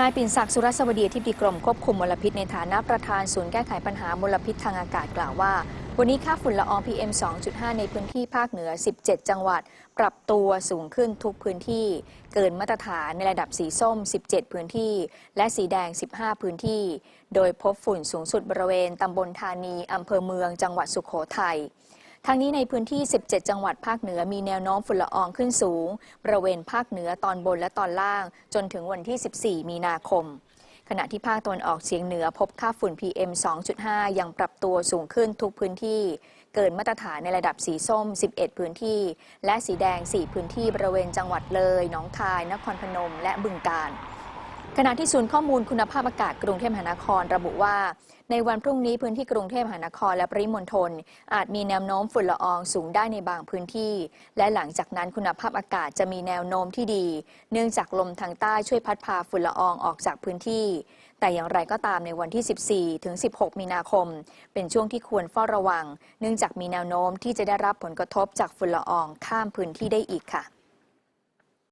นายปิ่นศักดิ์สุรสวดีที่ดีกรมควบคุมมลพิษในฐานะประธานศูนย์แก้ไขปัญหามลพิษทางอากาศกล่าวว่า วันนี้ค่าฝุ่นละออง PM 2.5 ในพื้นที่ภาคเหนือ 17 จังหวัด ปรับตัวสูงขึ้นทุกพื้นที่ เกินมาตรฐานในระดับสีส้ม 17 พื้นที่ และสีแดง 15 พื้นที่ โดยพบฝุ่นสูงสุดบริเวณตำบลธานีอำเภอเมือง จังหวัดสุโขทัย ทางนี้ในพื้นที่ 17 จังหวัดภาคเหนือมีแนวโน้มฝุ่นละอองขึ้นสูง บริเวณภาคเหนือตอนบนและตอนล่าง จนถึงวันที่ 14 มีนาคม ขณะที่ภาคตะวันออกเฉียงเหนือพบค่าฝุ่น PM 2.5 ยังปรับตัวสูงขึ้นทุกพื้นที่ เกินมาตรฐานในระดับสีส้ม 11 พื้นที่ และสีแดง 4 พื้นที่บริเวณจังหวัดเลย หนองคาย นครพนม และบึงกาฬ ขณะที่ศูนย์ข้อมูลคุณภาพอากาศกรุงเทพมหานครระบุว่า ในวันพรุ่งนี้พื้นที่กรุงเทพมหานครและปริมณฑลอาจมีแนวโน้มฝุ่นละอองสูงได้ในบางพื้นที่ และหลังจากนั้นคุณภาพอากาศจะมีแนวโน้มที่ดี เนื่องจากลมทางใต้ช่วยพัดพาฝุ่นละอองออกจากพื้นที่ แต่อย่างไรก็ตามในวันที่ 14 ถึง 16 มีนาคม เป็นช่วงที่ควรเฝ้าระวัง เนื่องจากมีแนวโน้มที่จะได้รับผลกระทบจากฝุ่นละอองข้ามพื้นที่ได้อีกค่ะ